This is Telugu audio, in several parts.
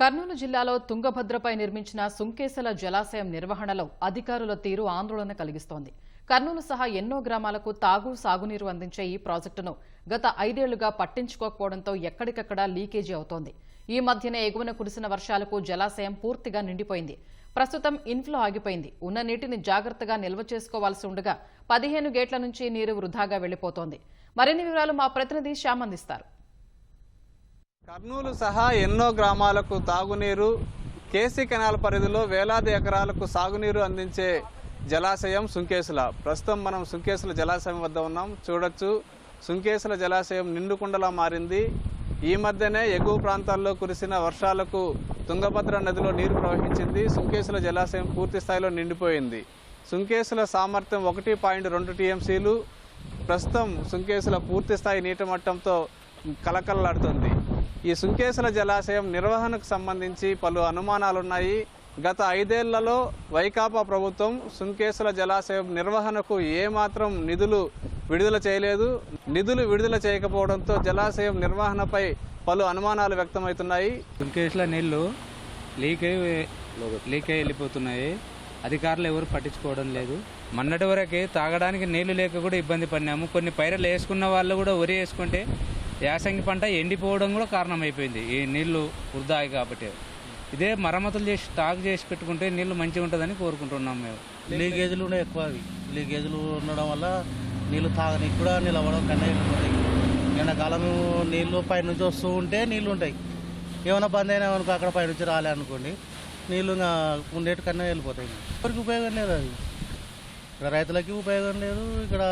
కర్నూలు జిల్లాలో తుంగభద్రపై నిర్మించిన సుంకేసల జలాశయం నిర్వహణలో అధికారుల తీరు ఆందోళన కలిగిస్తోంది. కర్నూలు సహా ఎన్నో గ్రామాలకు తాగు సాగునీరు అందించే ఈ ప్రాజెక్టును గత ఐదేళ్ళుగా పట్టించుకోకపోవడంతో ఎక్కడికక్కడ లీకేజీ అవుతోంది. ఈ మధ్యనే ఎగువన కురిసిన వర్షాలకు జలాశయం పూర్తిగా నిండిపోయింది. ప్రస్తుతం ఇన్ఫ్లో ఆగిపోయింది. ఉన్న నీటిని జాగ్రత్తగా నిల్వ చేసుకోవాల్సి ఉండగా పదిహేను గేట్ల నుంచి నీరు వృధాగా వెళ్ళిపోతోంది మరిన్ని వివరాలు మా ప్రతినిధి శ్యామ్ అందిస్తారు. కర్నూలు సహా ఎన్నో గ్రామాలకు తాగునీరు కేసీ కెనాల్ పరిధిలో వేలాది ఎకరాలకు సాగునీరు అందించే జలాశయం సుంకేసుల. ప్రస్తుతం మనం సుంకేసుల జలాశయం వద్ద ఉన్నాం. చూడొచ్చు. సుంకేసుల జలాశయం నిండుకుండలా మారింది. ఈ మధ్యనే ఎగువ ప్రాంతాల్లో కురిసిన వర్షాలకు తుంగభద్ర నదిలో నీరు ప్రవహించింది. సుంకేసుల జలాశయం పూర్తి స్థాయిలో నిండిపోయింది. సుంకేసుల సామర్థ్యం ఒకటి పాయింట్ రెండు టీఎంసీలు. ప్రస్తుతం సుంకేసుల పూర్తి స్థాయి నీటి మట్టంతో కలకలలాడుతుంది ఈ సుంకేసుల జలాశయం నిర్వహణకు సంబంధించి పలు అనుమానాలున్నాయి. గత ఐదేళ్ళలో వైకాపా ప్రభుత్వం సుంకేసుల జలాశయం నిర్వహణకు ఏమాత్రం నిధులు విడుదల చేయలేదు. నిధులు విడుదల చేయకపోవడంతో జలాశయం నిర్వహణపై పలు అనుమానాలు వ్యక్తమవుతున్నాయి. సుంకేసుల నీళ్ళు లీక్ అయి లీక్ అయి వెళ్ళిపోతున్నాయి. అధికారులు ఎవరు పట్టించుకోవడం లేదు. మొన్నటి వరకే తాగడానికి నీళ్ళు లేక కూడా ఇబ్బంది పడినాము. కొన్ని పైరలు వేసుకున్న వాళ్ళు కూడా వరి వేసుకుంటే యాసంగి పంట ఎండిపోవడం కూడా కారణమైపోయింది. ఈ నీళ్ళు వృధా కాబట్టి. ఇదే మరమ్మతులు చేసి స్టాక్ చేసి పెట్టుకుంటే నీళ్ళు మంచిగా ఉంటుందని కోరుకుంటున్నాం మేము. లీకేజీలు ఉన్నాయి ఎక్కువ అవి. లీకేజీలు ఉండడం వల్ల నీళ్ళు తాగనీకి కూడా నిలవడం కన్నా ఎండాకాలం నీళ్ళు పైనుంచి వస్తూ ఉంటే నీళ్ళు ఉంటాయి. ఏమైనా బంద్ అయినా అనుకో అక్కడ పైనుంచి రాలే అనుకోండి. నీళ్ళు ఉండేటి కన్నా వెళ్ళిపోతాయి. ఎవరికి ఉపయోగం లేదు అది. ఇక్కడ రైతులకి ఉపయోగం లేదు ఇక్కడ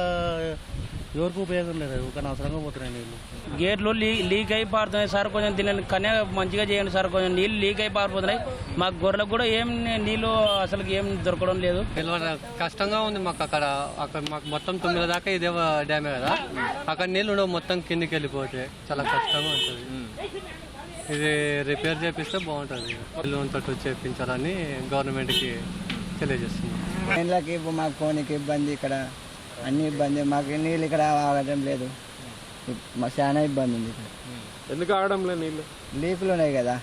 ఎవరికి ఉపయోగం లేదు. ఒక అవసరంగా పోతున్నాయి నీళ్ళు. గేట్లు లీ లీక్ అయి పారుతున్నాయి. సార్ కొంచెం దీనిని కన్యా మంచిగా చేయండి సార్ కొంచెం నీళ్ళు లీక్ అయి పారిపోతున్నాయి. మాకు గొర్రెలకు కూడా ఏం నీళ్ళు అసలు ఏం దొరకడం లేదు. కష్టంగా ఉంది మాకు అక్కడ. అక్కడ మాకు మొత్తం తొమ్మిది దాకా ఇదే డ్యామే కదా. అక్కడ నీళ్ళు ఉండవు మొత్తం కిందికి వెళ్ళిపోతే. చాలా కష్టంగా ఉంటుంది. ఇది రిపేర్ చేపిస్తే బాగుంటుంది. ఇల్లు అంతట్టు చేపించాలని గవర్నమెంట్కి తెలియజేస్తున్నాం ట్రైన్లకి మాకు పోనీకి ఇబ్బంది ఇక్కడ. అన్ని ఇబ్బంది. మాకు నీళ్ళు ఇక్కడ ఆగడం లేదు. మాకు చాలా ఇబ్బంది ఉంది ఇక్కడ. ఎందుకు ఆగడం లేదు నీళ్ళు? లీకులు ఉన్నాయి కదా.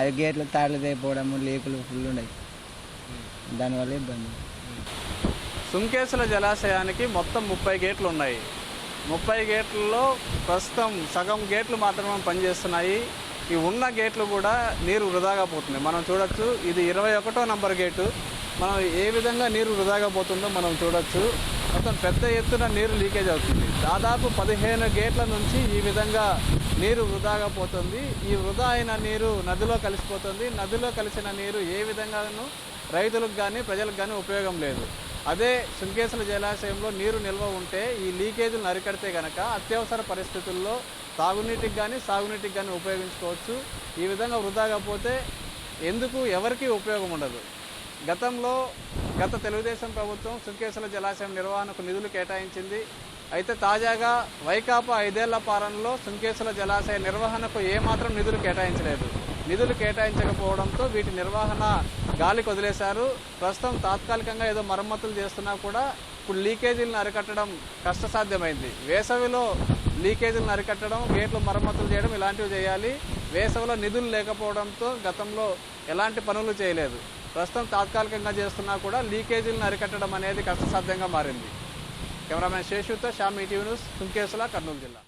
అవి గేట్లు తాళ్ళు తెగిపోవడం లీకులు ఫుల్ ఉన్నాయి. దానివల్ల ఇబ్బంది. సుంకేసుల జలాశయానికి మొత్తం ముప్పై గేట్లు ఉన్నాయి. ముప్పై గేట్లలో ప్రస్తుతం సగం గేట్లు మాత్రమే పనిచేస్తున్నాయి. ఈ ఉన్న గేట్లు కూడా నీరు వృధాగా పోతుంది మనం చూడొచ్చు ఇది ఇరవై ఒకటో నంబర్ గేటు. మనం ఏ విధంగా నీరు వృధాగా పోతుందో మనం చూడొచ్చు. మొత్తం పెద్ద ఎత్తున నీరు లీకేజ్ అవుతుంది. దాదాపు పదిహేను గేట్ల నుంచి ఈ విధంగా నీరు వృధాగా పోతుంది. ఈ వృధా అయిన నీరు నదిలో కలిసిపోతుంది. నదిలో కలిసిన నీరు ఏ విధంగానూ రైతులకు కానీ ప్రజలకు కానీ ఉపయోగం లేదు. అదే శృంకేశ్వర జలాశయంలో నీరు నిల్వ ఉంటే ఈ లీకేజీలను అరికడితే కనుక అత్యవసర పరిస్థితుల్లో తాగునీటికి కానీ సాగునీటికి కానీ ఉపయోగించుకోవచ్చు. ఈ విధంగా వృధాగా పోతే ఎందుకు ఎవరికీ ఉపయోగం ఉండదు. గతంలో గత తెలుగుదేశం ప్రభుత్వం సుంకేసుల జలాశయం నిర్వహణకు నిధులు కేటాయించింది. అయితే తాజాగా వైకాపా ఐదేళ్ళ పాలనలో సుంకేశ్వర జలాశయ నిర్వహణకు ఏమాత్రం నిధులు కేటాయించలేదు. నిధులు కేటాయించకపోవడంతో వీటి నిర్వహణ గాలికి వదిలేశారు ప్రస్తుతం తాత్కాలికంగా ఏదో మరమ్మతులు చేస్తున్నా కూడా ఇప్పుడు లీకేజీలను అరికట్టడం కష్టసాధ్యమైంది. వేసవిలో లీకేజీలను అరికట్టడం గేట్లు మరమ్మతులు చేయడం ఇలాంటివి చేయాలి. వేసవిలో నిధులు లేకపోవడంతో గతంలో ఎలాంటి పనులు చేయలేదు. ప్రస్తుతం తాత్కాలికంగా చేస్తున్నా కూడా లీకేజీలను అరికట్టడం అనేది కష్టసాధ్యంగా మారింది. కెమెరామెన్ శేషుతో Sam ETV news Sunkesula Kurnool జిల్లా.